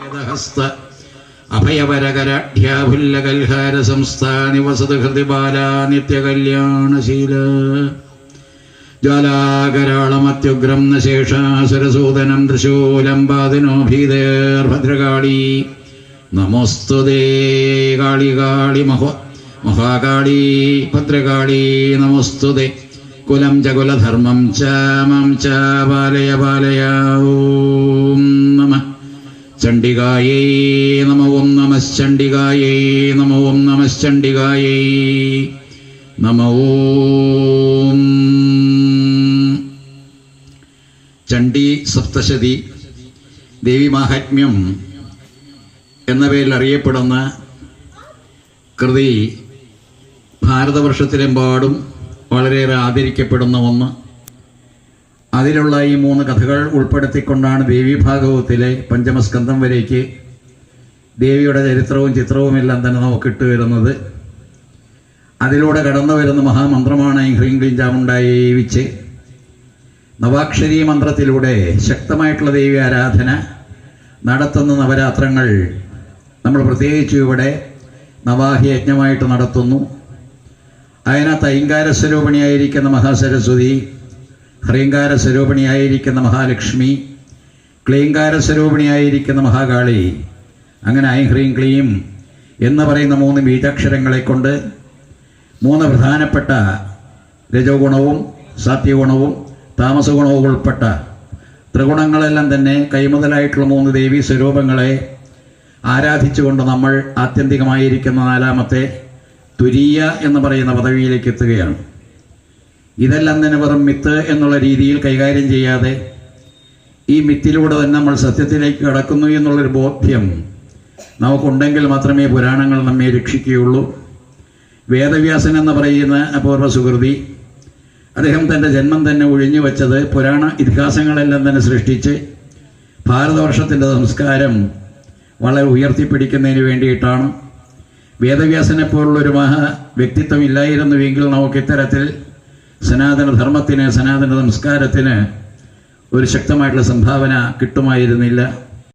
യഥഹസ്ത അഭയവരകരാഢ്യാഭുല്ലകൽഹാര സംസ്ഥാനി വസത ഹൃതിബാല നിത്യകല്യാണശീല ജ്വാലാകരാളമത്യുഗ്രം നശേഷാസുരസൂദനം ശേഷാസുരസൂദനം തൃശൂലം പാതിനോ ഭീതേർഭദ്രകാളി നമോസ്തുതേ കാളി കാളി മഹ മഹാകാളി ഭദ്രകാളി. നമോസ്തുതേ കുലം ച കുലധർമ്മം ച മം ച പാലയ പാലയ ഓം നമ ഓം നമശ്ചണ്ഡികായേ നമ ഓം നമശ്ചണ്ഡികായേ നമ ചണ്ഡി സപ്തശതി ദേവി മാഹാത്മ്യം എന്ന പേരിൽ അറിയപ്പെടുന്ന കൃതി ഭാരതവർഷത്തിലെമ്പാടും വളരെയേറെ ആദരിക്കപ്പെടുന്ന ഒന്ന്. അതിലുള്ള ഈ മൂന്ന് കഥകൾ ഉൾപ്പെടുത്തിക്കൊണ്ടാണ് ദേവി ഭാഗവത്തിലെ പഞ്ചമസ്കന്ധം വരേക്ക് ദേവിയുടെ ചരിത്രവും ചിത്രവും എല്ലാം തന്നെ നമുക്ക് ഇട്ടുവരുന്നത് അതിലൂടെ കടന്നു വരുന്ന മഹാമന്ത്രമാണ് ഹ്രീം ക്ലീം ചാമുണ്ടായി വിച്ച്. നവാക്ഷരി മന്ത്രത്തിലൂടെ ശക്തമായിട്ടുള്ള ദേവി ആരാധന നടത്തുന്ന നവരാത്രങ്ങൾ നമ്മൾ പ്രത്യേകിച്ച് ഇവിടെ നവാഹി യജ്ഞമായിട്ട് നടത്തുന്നു. അതിനകത്ത് അയ്യങ്കാര സ്വരൂപിണിയായിരിക്കുന്ന മഹാസരസ്വതി ഹ്രീങ്കാര സ്വരൂപിണിയായിരിക്കുന്ന മഹാലക്ഷ്മി ക്ലീങ്കാര സ്വരൂപിണിയായിരിക്കുന്ന മഹാകാളി അങ്ങനെ ഐ ഹ്രീം ക്ലീം എന്ന് പറയുന്ന മൂന്ന് ബീജാക്ഷരങ്ങളെ കൊണ്ട് മൂന്ന് പ്രധാനപ്പെട്ട രജോഗുണവും സാത്യഗുണവും താമസഗുണവും ഉൾപ്പെട്ട ത്രിഗുണങ്ങളെല്ലാം തന്നെ കൈമുതലായിട്ടുള്ള മൂന്ന് ദേവീ സ്വരൂപങ്ങളെ ആരാധിച്ചുകൊണ്ട് നമ്മൾ ആത്യന്തികമായിരിക്കുന്ന നാലാമത്തെ തുരീയ എന്ന് പറയുന്ന പദവിയിലേക്ക് എത്തുകയാണ്. ഇതെല്ലാം തന്നെ വെറും മിത്ത് എന്നുള്ള രീതിയിൽ കൈകാര്യം ചെയ്യാതെ ഈ മിത്തിലൂടെ തന്നെ നമ്മൾ സത്യത്തിലേക്ക് കടക്കുന്നു എന്നുള്ളൊരു ബോധ്യം നമുക്കുണ്ടെങ്കിൽ മാത്രമേ പുരാണങ്ങൾ നമ്മെ രക്ഷിക്കുകയുള്ളൂ. വേദവ്യാസൻ എന്ന് പറയുന്ന അപൂർവ സുഹൃതി അദ്ദേഹം തന്റെ ജന്മം തന്നെ ഒഴിഞ്ഞു വച്ചത് പുരാണ ഇതിഹാസങ്ങളെല്ലാം തന്നെ സൃഷ്ടിച്ച് ഭാരതവർഷത്തിന്റെ സംസ്കാരം വളരെ ഉയർത്തിപ്പിടിക്കുന്നതിന് വേണ്ടിയിട്ടാണ്. വേദവ്യാസനെ പോലുള്ളൊരു മഹാ വ്യക്തിത്വം ഇല്ലായിരുന്നുവെങ്കിൽ നമുക്ക് ഇത്തരത്തിൽ സനാതന ധർമ്മത്തിന് സനാതന സംസ്കാരത്തിന് ഒരു ശക്തമായിട്ടുള്ള സംഭാവന കിട്ടുമായിരുന്നില്ല.